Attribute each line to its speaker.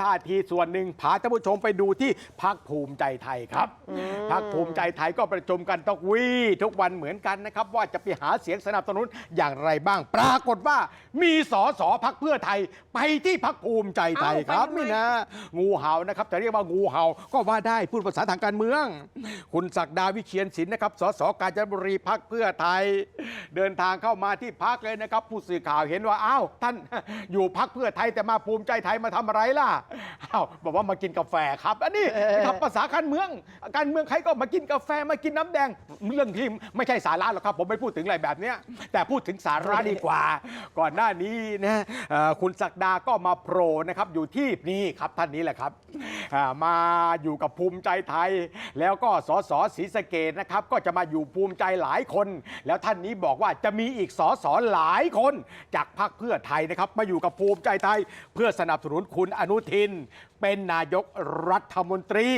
Speaker 1: ท่าทีส่วนหนึ่งพาท่านผู้ชมไปดูที่พักภูมิใจไทยครับพักภูมิใจไทยก็ประชุมกันตกวีทุกวันเหมือนกันนะครับ ว่าจะไปหาเสียงสนับสนุนอย่างไรบ้าง ปรากฏว่ามีสอสอพักเพื่อไทยไปที่พักภูมิใจไทยครับ
Speaker 2: เอ้าไปทำไม
Speaker 1: นี่นะ งูเห่านะครับจะเรียกว่างูเห่าก็ว่าได้พูดภาษาทางการเมือง คุณศักดาวิเชียนศิลป์นะครับสสกาญจนบุรีพักเพื่อไทย เดินทางเข้ามาที่พักเลยนะครับ ผู้สื่อข่าวเห็นว่าอ้าวท่านอยู่พักเพื่อไทยแต่มาภูมิใจไทยมาทำอะไรล่ะอ้าวบอกว่ามากินกาแฟครับ อันนี้ครับภาษาการเมือง การเมืองใครก็มากินกาแฟมากินน้ำแดง เรื่องที่ไม่ใช่สาระหรอกครับ ผมไม่พูดถึงอะไรแบบเนี้ยแต่พูดถึงสาระดีกว่า ก่อนหน้านี้นะเอ่อคุณศักดาก็มาโผล่นะครับอยู่ที่นี่ครับท่านนี้แหละครับอ่ามาอยู่กับภูมิใจไทย แล้วก็สสศรีสะเกดนะครับ ก็จะมาอยู่ภูมิใจหลายคน แล้วท่านนี้บอกว่าจะมีอีกสสหลายคน จากพรรคเพื่อไทยนะครับ มาอยู่กับภูมิใจไทย เพื่อสนับสนุนคุณอนุทิน เป็นนายกรัฐมนตรี